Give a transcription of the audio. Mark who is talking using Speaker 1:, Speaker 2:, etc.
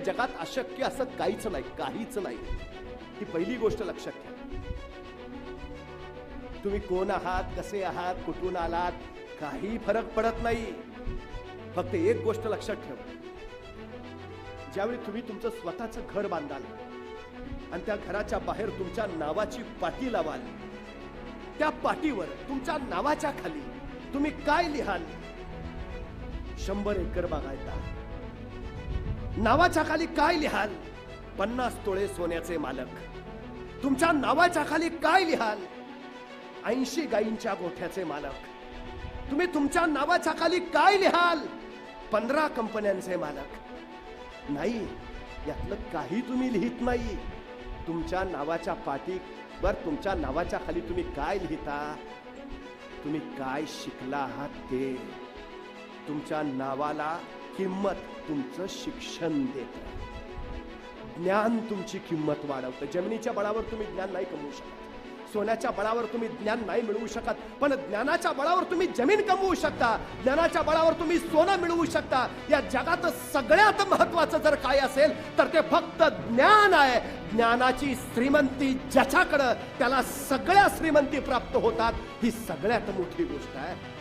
Speaker 1: जगात अशक्य असं काहीच नाही काहीच नाही. ही पहिली गोष्ट लक्षात घ्या तुम्ही कोण आहात कसे आहात कुठून आलात काही फरक पडत नाही. फक्त एक गोष्ट लक्षात ठेव. ज्यावेळी तुम्ही तुमचं स्वतःचं घर बांधाल आणि त्या घराच्या बाहेर तुमच्या नावाची पाटी लावाल त्या पाटीवर तुमच्या नावाच्या खाली तुम्ही काय लिहाल? शंभर एकर बागायता नावाच्या खाली काय लिहाल? पन्नास तोळे सोन्याचे मालक. तुमच्या नावाच्या खाली काय लिहाल? ऐंशी गायींच्या गोठ्याचे मालक. तुम्ही तुमच्या नावाच्या खाली काय लिहाल? पंधरा कंपन्यांचे मालक. नाही यातलं काही तुम्ही लिहित नाही. तुमच्या नावाच्या पाठी पाठीवर तुमच्या नावाच्या खाली तुम्ही काय लिहिता? तुम्ही काय शिकला आहात ते? तुमच्या नावाला किंमत तुमचं शिक्षण देत. ज्ञान तुमची किंमत वाढवतं. जमिनीच्या बळावर तुम्ही ज्ञान नाही कमवू शकत. सोन्याच्या बळावर तुम्ही ज्ञान नाही मिळवू शकत. पण ज्ञानाच्या बळावर तुम्ही जमीन कमवू शकता. ज्ञानाच्या बळावर तुम्ही सोनं मिळवू शकता. या जगात सगळ्यात महत्वाचं जर काय असेल तर ते फक्त ज्ञान आहे. ज्ञानाची श्रीमंती ज्याच्याकडं त्याला सगळ्या श्रीमंती प्राप्त होतात ही सगळ्यात मोठी गोष्ट आहे.